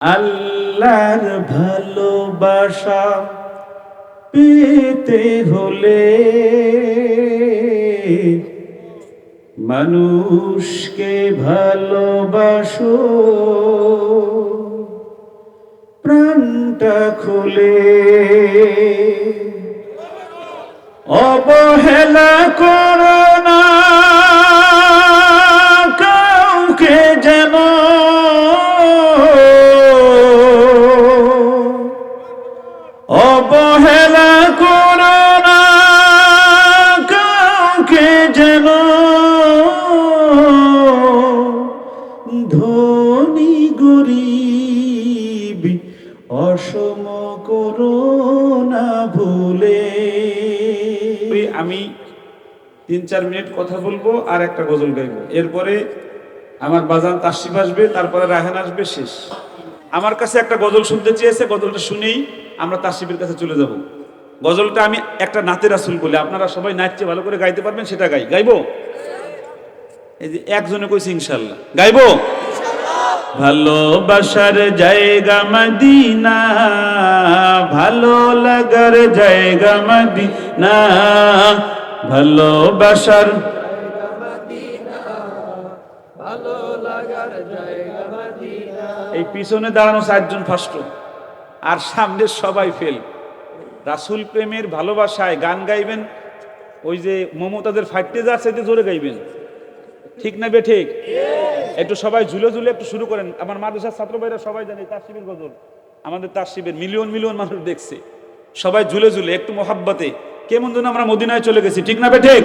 আল্লাহর ভালোবাসা পেতে হলে মানুষকে ভালোবাসো। প্রাণটা খুলে অবহেলা করো। যেন ধনী গরিব অসম করো না ভুলে আমি তিন চার মিনিট কথা বলব আর একটা গজল গাইবো। এরপরে আমার বাজান তাসিফ আসবে, তারপরে রাহান আসবে, শেষ। আমার কাছে একটা গজল শুনতে চেয়েছে, গজলটা শুনেই আমরা তাসিফের কাছে চলে যাব। গজলটা আমি একটা নাতে রাসুল বলি আপনারা সবাই নাচছে ভালো করে গাইতে পারবেন সেটা গাই। গাইবো? এই যে একজনে কইছে ইনশাল্লাহ গাইবো? ভালোবাসার জায়গা মদিনা ভালো লাগার জায়গা মদিনা ভালোবাসার এই পিছনে দাঁড়ানো চারজন ফার্স্ট আর সামনে সবাই ফেল। রাসুল প্রেমের ভালোবাসায় গান গাইবেন, ওই যে মমতাদের ফাইটতে যাচ্ছে জোরে গাইবেন। ঠিক না বে ঠিক? একটু সবাই ঝুলে ঝুলে একটু শুরু করেন। আমার মাদ্রাসার ছাত্র ভাইরা সবাই জানে তার শিবির গজল। আমাদের তার শিবির মিলিয়ন মিলিয়ন মানুষ দেখছে। সবাই ঝুলে ঝুলে, একটু মোহাব্বতে। কেমন যেন আমরা মদিনায় চলে গেছি, ঠিক না বে ঠিক?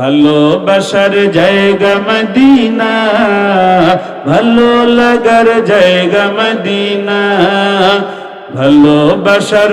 ভালোবাসার জায়গা মদিনা, ভালো লাগার জায়গা মদিনা, ভালোবাসার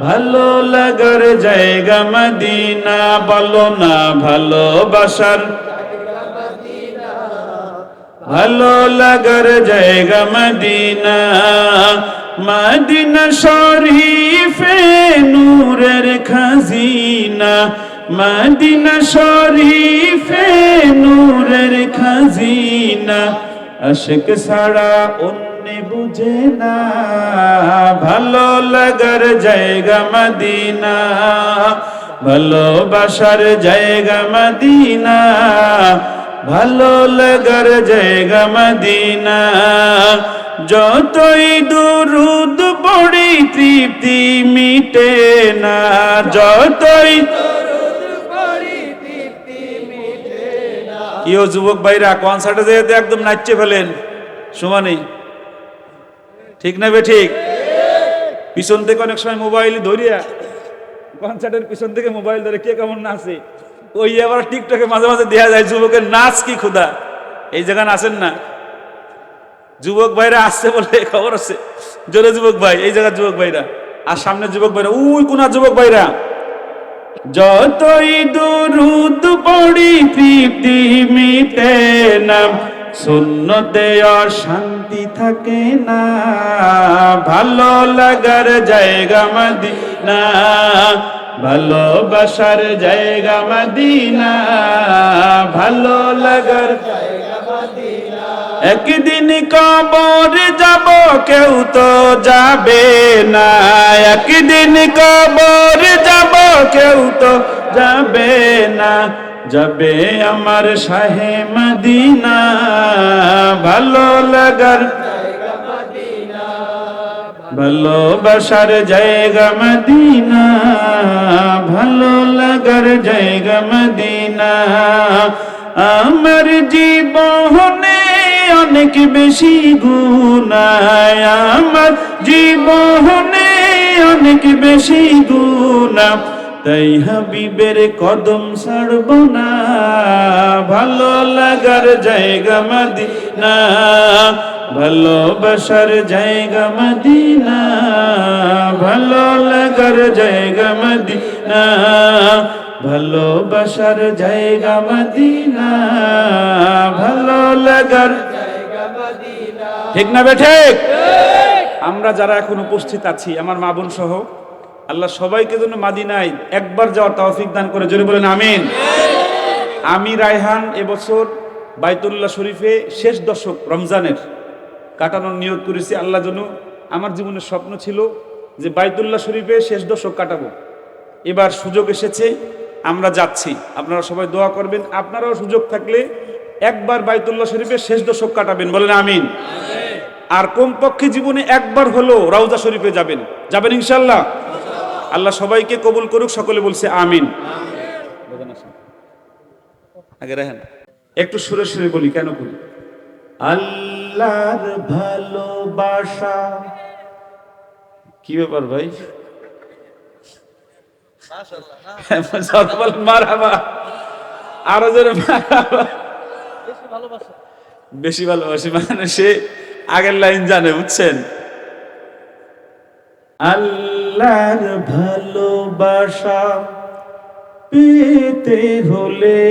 ভালো লাগার জায়গা মদিনা, বলো না ভালোবাসার। ভালো লাগার জায়গা মদিনা মদিনা শরীফে নূরের খাজিনা, মদিনা শরীফে নূরের খাজিনা। আশিক অন্য বুঝে না ভালো লাগার জায়গা মদিনা ভালোবাসার জায়গা মদিনা ভালো লাগার জায়গা মদিনা যতই দুরুদ পড়ি তৃপ্তি মিটে না যতই কিও যুবক ভাইরা, কনসার্টে যেতে একদম নাচছে ফেলেন। সমানেই ঠিক না ঠিক? পিছন থেকে অনেক সময় মোবাইল ধরিয়া কনসার্টের পিছন থেকে মোবাইল ধরে কে কেমন নাচে? ওই আবার টিকটকে মাঝে মাঝে দেখা যায়, যুবকের নাচ কি ক্ষুদা এই জায়গা নাচেন না। যুবক ভাইরা আসছে বলে খবর আছে। জোরে যুবক ভাই, এই জায়গার যুবক ভাইরা। আর সামনে যুবক ভাইরা, উই কোনা যুবক ভাইরা? যতই দুরুদ পড়ি, তৃপ্তি মিটে না। শূন্যতে শান্তি থাকে না। ভালো লাগার জায়গা মদিনা ভালোবাসার জায়গা মদিনা, ভালো লাগার একদিন কবর যাব, কেউ তো যাবে না। একদিন কবর যাব, কেউ তো যাবে না। যাবে আমার শাহে মদিনা, ভালো লাগার ভালোবাসার জায়গা মদিনা, ভালো লাগার জায়গা মদিনা। আমার জীবনে অনেক বেশি গুণায় আমার জীবনে অনেক বেশি গুণা তাই হাবিবের কদম ছাড়ব না। ভালো লাগার জায়গা মদিনা ভালোবাসার জায়গা মদিনা, ভালো লাগার জায়গা মদিনা ভালোবাসার জায়গা মদিনা, ভালো লাগার ঠিক না বে, ঠিক? আমরা যারা এখন উপস্থিত আছি, আমার মা বোন সহ আল্লাহ সবাইকে জন্য মাদিনায় একবার যাওয়ার তৌফিক দান করে। জোরে বলেন আমিন। আমি রায়হান এবছর বাইতুল্লাহ শরীফে শেষ দশক রমজানের কাটানোর নিয়োগ করেছি। আল্লাহ যেন আমার জীবনের স্বপ্ন ছিল যে বাইতুল্লাহ শরীফে শেষ দশক কাটাবো। এবার সুযোগ এসেছে আমরা যাচ্ছি। আপনারা সবাই দোয়া করবেন। আপনারাও সুযোগ থাকলে একবার বাইতুল্লাহ শরীফে শেষ দশক কাটাবেন। বলেন আমিন। আর কমপক্ষে জীবনে একবার হলো রাউজা শরীফে যাবেন। যাবেন ইনশাল্লাহ আল্লাহ সবাইকে কবুল করুক সকলে বলছে আমিন। আগে রাখেন। একটু সুরে সুরে বলি কেন বলি? আল্লাহর ভালোবাসা। কি ব্যাপার ভাই? মারাবা। আরও জোরে বেশি ভালোবাসি মানে সে আগের লাইন জানে বুঝছেন? আল্লাহর ভালোবাসা পেতে হলে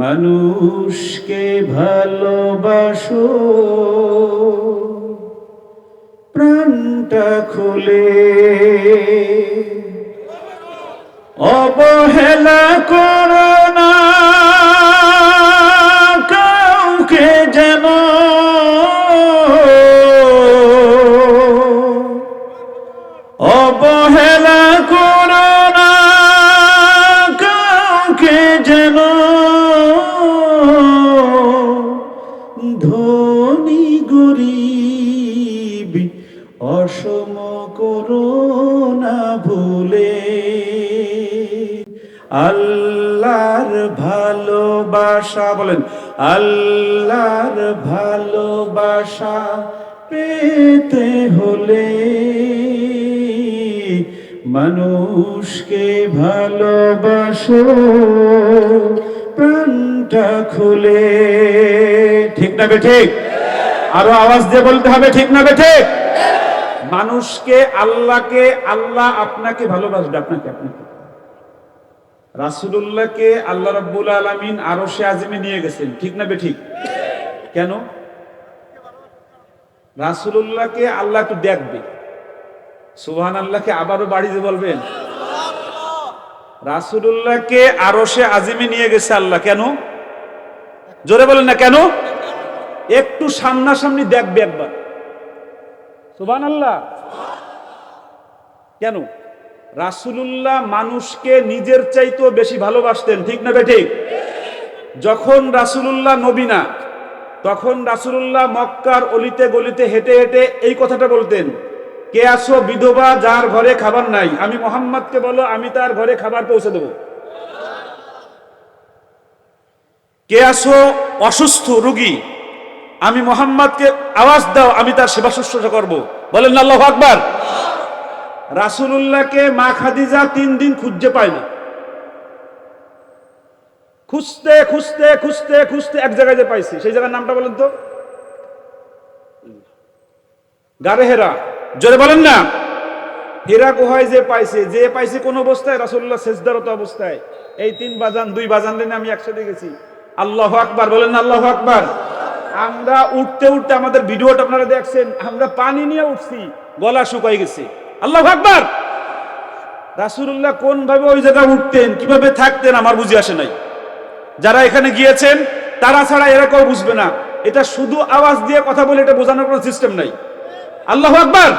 মানুষকে ভালোবাসো। প্রাণটা খুলে অবহেলা করো। গরিব, অসম করো না ভুলে। আল্লাহর ভালোবাসা, বলেন, আল্লাহর ভালোবাসা পেতে হলে মানুষকে ভালোবাসো, প্রাণটা খুলে। ঠিক না ঠিক? আরও আওয়াজ দিয়ে বলতে হবে, ঠিক না বে ঠিক মানুষকে আল্লাহকে, আল্লাহ আপনাকে ভালোবাসবে, আপনাকে আপনাকে। রাসুলুল্লাহকে আল্লাহ রব্বুল আলমিন আরও সে আজিমে নিয়ে গেছেন, ঠিক না বে ঠিক কেন? রাসুলুল্লাহকে আল্লাহ একটু দেখবে। সুবহান আল্লাহকে আবারও বাড়িতে বলবেন। রাসুলুল্লাহকে আরও সে আজিমে নিয়ে গেছে আল্লাহ, কেন? জোরে বলেন না, কেন? একটু সামনাসামনি দেখবে একবার। সুবহান আল্লাহ কেন? রাসুলুল্লাহ মানুষকে নিজের চাইতেও বেশি ভালোবাসতেন, ঠিক না বেঠিক? যখন রাসুলুল্লাহ নবীনা তখন রাসুলুল্লাহ মক্কার অলিতে গলিতে হেঁটে হেঁটে এই কথাটা বলতেন, কে আসো বিধবা যার ঘরে খাবার নাই? আমি মোহাম্মদকে বলো, আমি তার ঘরে খাবার পৌঁছে দেব। কে আসো অসুস্থ রুগী আমি মোহাম্মদকে আওয়াজ দাও, আমি তার সেবা শুশ্রূষা করব। বলেন আল্লাহ আকবার। রাসুলুল্লাহকে মা খাদিজা তিন দিন খুঁজে পায় না। খুঁজতে খুঁজতে খুঁজতে খুঁজতে এক জায়গায় যে পাইছি, সেই জায়গার নামটা বলেন তো। গারে হেরা। জোরে বলেন না। হেরা গুহায় যে পাইছে যে পাইছে কোন অবস্থায়? রাসুল্লাহ শেষদারত অবস্থায়। এই তিন বাজান, দুই বাজান লেনে আমি একসাথে গেছি। আল্লাহ আকবার, বলেন আল্লাহ আকবার। আমরা উঠতে উঠতে আমাদের ভিডিওটা আপনারা দেখছেন, আমরা পানি নিয়ে উঠছি, গলা শুকাই গেছে। আল্লাহ আকবার! রাসুল্লাহ কোন ভাবে ওই জায়গায় উঠতেন, কীভাবে থাকতেন আমার বুঝে আসে নাই। যারা এখানে গিয়েছেন, তারা ছাড়া এরা কেউ বুঝবে না। এটা শুধু আওয়াজ দিয়ে কথা বলে এটা বোঝানোর কোনো সিস্টেম নাই। আল্লাহ আকবার!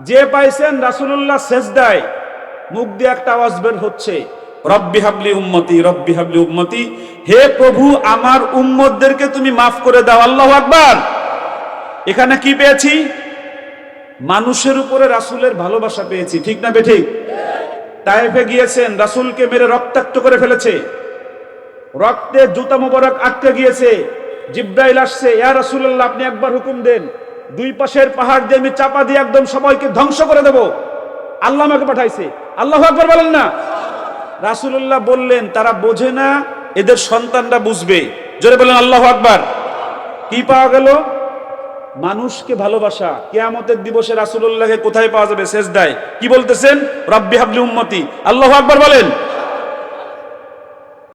যে পাইছেন রাসুল্লাহ শেষ দেয় মুখ দিয়ে একটা আওয়াজ বের হচ্ছে। রব্বি হাবলি উম্মতি, রব্বি হাবলি উম্মতি। হে প্রভু, আমার উম্মতদেরকে তুমি মাফ করে দাও, আল্লাহ আকবার। এখানে কি পেয়েছি? মানুষের উপরে রাসুলের ভালোবাসা পেয়েছি, ঠিক না বেঠিক? তাইফে গিয়েছেন, রাসুলকে মেরে রক্তাক্ত করে ফেলেছে। রক্তে জুতা মোবারক আটকে গিয়েছে। জিব্রাইল আসছে, ইয়া রাসূলুল্লাহ, আপনি একবার হুকুম দেন, দুই পাশের পাহাড় দিয়ে আমি চাপা দিয়ে একদম সবাইকে ধ্বংস করে দেব। আল্লাহ আমাকে পাঠাইছে। আল্লাহ আকবার বলেন না। রাসূলুল্লাহ বললেন, তারা বোঝে না, এদের সন্তানরা বুঝবে। জোরে বললেন আল্লাহ আকবার। কি পাওয়া গেল? মানুষকে ভালোবাসা। কেয়ামতের দিবসে রাসূলুল্লাহকে কোথায় পাওয়া যাবে? শেষ দায় কি বলতেছেন? রব্বি হাবলি উম্মতি। আল্লাহ আকবার বলেন।